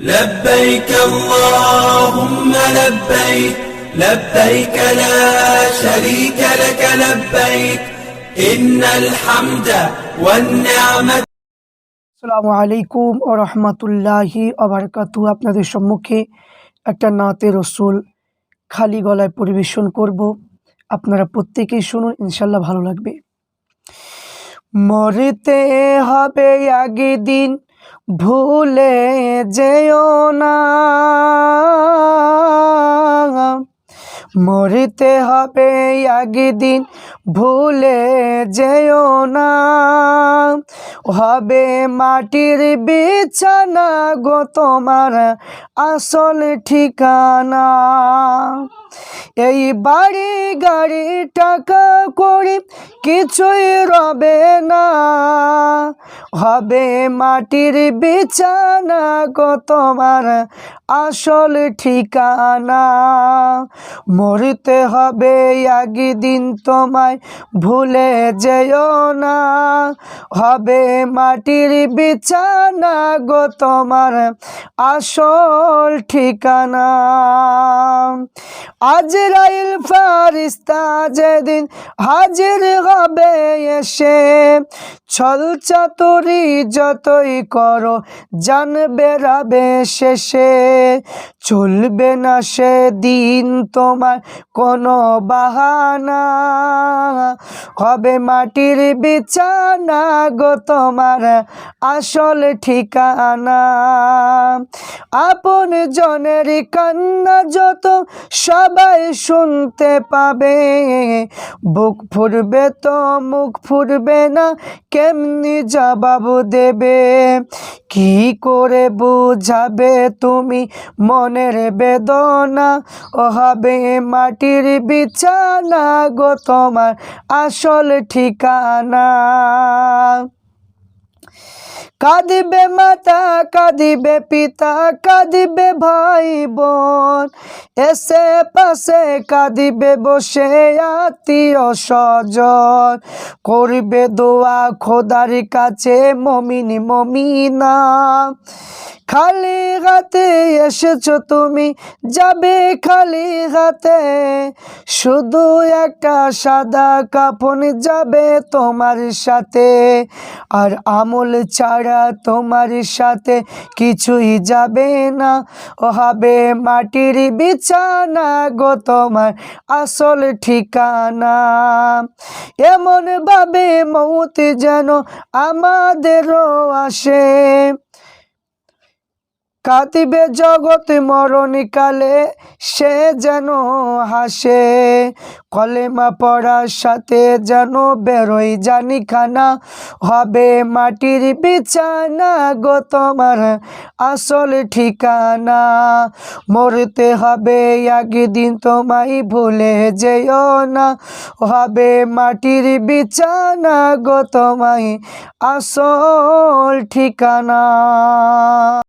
لبيك اللهم لبيك لبيك لا شريك لك لبيك إن الحمد والنعمة আসসালামু আলাইকুম ও রহমতুল্লাহি আবরকাতু আপনাদের সম্মুখে একটা নাতে রসুল খালি গলায় পরিবেশন করব আপনারা প্রত্যেকেই শুনুন ইনশাল্লাহ ভালো লাগবে মরতে হবে আগে দিন ভুলে যেও না। মরতে হবে আগে দিন ভুলে যেও না। হবে মাটির বিছানা গো তোমার আসল ঠিকানা। এই বাড়ি গাড়ি টাকা করি কিছুই রবে না। হবে মাটির বিছানা গো তোমার আসল ঠিকানা। মরতে হবে একদিন তোমায় ভুলে যেও না। হবে মাটির বিছানা গো তোমার আসল ঠিকানা। আজরাইল ফারিস্তা যেদিন হাজির হবে এসে, ছল চাতুরি যতই করো, জানবে রাবে শেষে। চলবে না সে দিন তোমার কোনো বাহানা। হবে মাটির বিছানা গো তোমার আসল ঠিকানা। আপন জনের কান্না যত সবাই শুনতে পাবে। বুক ফুরবে তো মুখ ফুরবে না, কেমনি জবাব দেবে? কি করে বুঝাবে তুমি মনের বেদনা? ও হবে মাটির বিছানা গো তোমার আসল ঠিকানা। কাঁদিবে মাতা, কাঁদিবে পিতা, কাঁদিবে ভাই বোন। এসে পাশে কাঁদিবে বসে আত্মীয় স্বজন। করিবে দোয়া খোদার কাছে মমিনি মমিনা। খালি হাতে এসেছ তুমি, যাবে খালি হাতে শুধু একটা সাদা কাফন যাবে তোমার সাথে, আর আমল ছাড়া তোমার সাথে কিছুই যাবে না। ও হবে মাটির বিছানা গো তোমার আসল ঠিকানা। এমন ভাবে মৌত যেন আমাদেরও আসে। কাঁদিবে জগৎ মরণকালে, সে যেন হাসে। কলেমা পড়ার সাথে যেন বেরোই জানি খানা হবে মাটির বিছানা গো তোমার আসল ঠিকানা। মরতে হবে একদিন তোমায় ভুলে যেও না, হবে মাটির বিছানা গো তোমায় আসল ঠিকানা।